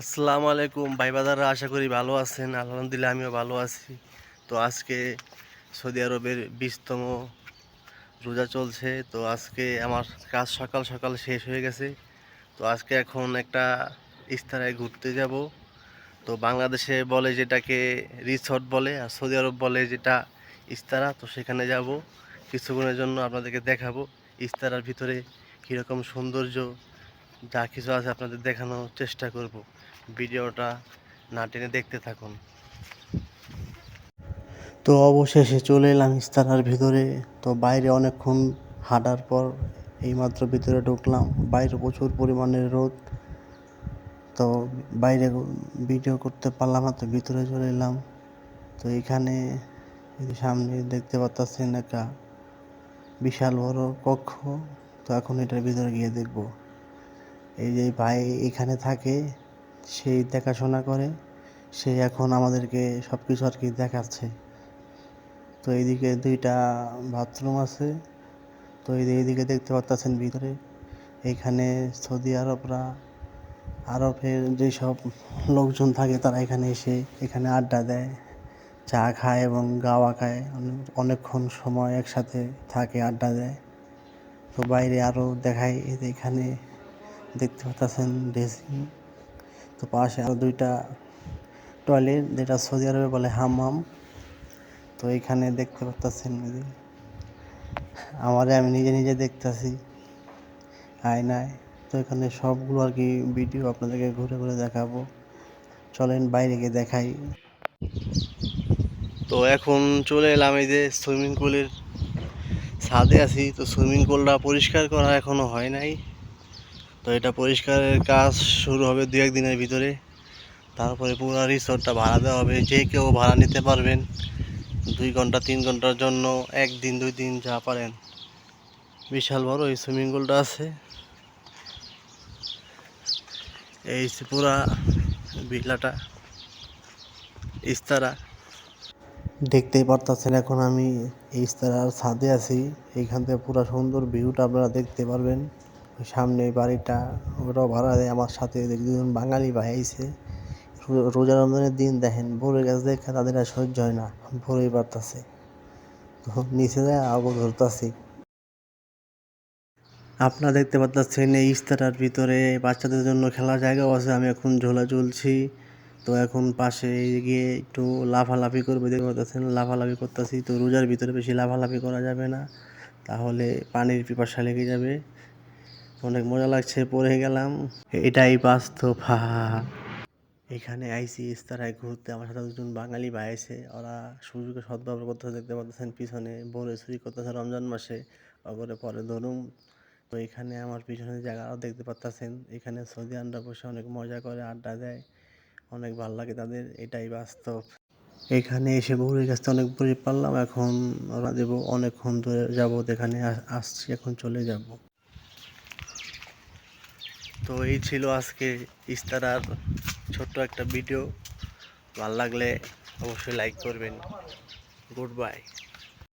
আসসালামু আলাইকুম, ভাই বাজাররা আশা করি ভালো আছেন। আলহামদুলিল্লাহ, আমিও ভালো আছি। তো আজকে সৌদি আরবের বিশতম রোজা চলছে। তো আজকে আমার কাজ সকাল সকাল শেষ হয়ে গেছে। তো আজকে এখন একটা ইস্তারায় ঘুরতে যাব। তো বাংলাদেশে বলে যেটাকে রিসর্ট বলে আর সৌদি আরব বলে যেটা ইস্তারা তো সেখানে যাব। কিছুক্ষণের জন্য আপনাদেরকে দেখাবো ইস্তারার ভিতরে কীরকম সৌন্দর্য, যা কিছু আছে আপনাদের দেখানোর চেষ্টা করব। ভিডিওটা না টেনে দেখতে থাকুন। তো অবশেষে চলে এলাম ইস্তারার ভিতরে। তো বাইরে অনেকক্ষণ হাঁটার পর এইমাত্র ভিতরে ঢুকলাম। বাইরে প্রচুর পরিমাণের রোদ। তো বাইরে ভিডিও করতে পারলাম না, তো ভিতরে চলে এলাম। তো এখানে সামনে দেখতে পাচ্ছেন একটা বিশাল বড় কক্ষ। তো এখন এটার ভিতরে গিয়ে দেখব। এই যে ভাই এখানে থাকে সেই দেখাশোনা করে, সে এখন আমাদেরকে সব কিছু আর কি দেখাচ্ছে। তো এইদিকে দুইটা বাথরুম আছে। তো এইদিকে দেখতে পাচ্ছেন ভিতরে এইখানে সৌদি আরবরা, আরবের যেসব লোকজন থাকে তারা এখানে এসে এখানে আড্ডা দেয়, চা খায় এবং গাওয়া খায়। অনেকক্ষণ সময় একসাথে থাকে, আড্ডা দেয়। তো বাইরে আরও দেখায় এখানে দেখতে পাচ্ছেন ড্রেসিং। তো পাশে আরও দুইটা টয়লেট, যেটা সৌদি আরবে বলে হাম্মাম। তো এখানে দেখতে পাচ্ছেন আমারে আমি নিজে নিজে দেখতেছি, আয়নায়। তো এখানে সবগুলো আর কি ভিডিও আপনাদেরকে ঘুরে ঘুরে দেখাবো। চলেন বাইরে গিয়ে দেখাই। তো এখন চলে এলাম এই যে সুইমিং পুলের ছাদে আছি। তো সুইমিং পুলটা পরিষ্কার করা এখনও হয় নাই। তো এটা পরিষ্কারের কাজ শুরু হবে দু এক দিনের ভিতরে। তারপরে পুরো রিসোর্টটা ভাড়া দেওয়া হবে। যে কেউ ভাড়া নিতে পারবেন দুই ঘণ্টা, তিন ঘণ্টার জন্য, একদিন, দুই দিন, যা পারেন। বিশাল বড় এই সুইমিং পুলটা আছে। এই পুরা ভিলাটা ইস্তারা। দেখতেই পারতেছেন এখন আমি ইস্তারার ছাদে আছি। এইখান থেকে পুরো সুন্দর ভিউটা আপনারা দেখতে পারবেন। সামনে বাড়িটা ওটাও ভাড়া দেয়। আমার সাথে দুজন বাঙালি ভাই আইছে। রো- রোজা রমজানের দিন দেখেন, ভোরের গাছ দেখে তাদের আর সহ্য হয় না ভোরে বাড়তেছে। তো নিচে যায় আগো ধরতেছি। আপনারা দেখতে পাচ্ছেন এই ইস্তারার ভিতরে বাচ্চাদের জন্য খেলার জায়গাও আছে, আমি এখন ঝোলা ঝুলছি। তো এখন পাশে গিয়ে একটু লাফালাফি করবে, দেখতে পাচ্ছেন, লাফালাফি করতেছি। তো রোজার ভিতরে বেশি লাফালাফি করা যাবে না, তাহলে পানির পিপাসা লেগে যাবে। অনেক মজা লাগছে, পড়ে গেলাম। এটাই বাস্তব। এখানে আইসি ইস্তারায় ঘুরতে আমার সাথে দুজন বাঙালি ভাই ওরা সুযোগে সদ্ব্যবহার করতে দেখতে পাচ্ছেন পিছনে বলে চুরি করতেছে রমজান মাসে, অগরে পরে ধরুন তো এখানে আমার পিছনে জায়গাও দেখতে পাচ্ছেন এখানে সৌদি আন্ডা বসে অনেক মজা করে, আড্ডা দেয়। অনেক ভালো লাগে তাদের, এটাই বাস্তব। এখানে এসে বউরের কাছে অনেক বই পারলাম, এখন ওরা দেবো অনেকক্ষণ ধরে যাব এখানে আস- আসছি, এখন চলে যাব। তো এই ছিল আজকে ইস্তারার ছোট্ট একটা ভিডিও। ভালো লাগলে অবশ্যই লাইক করবেন। Good bye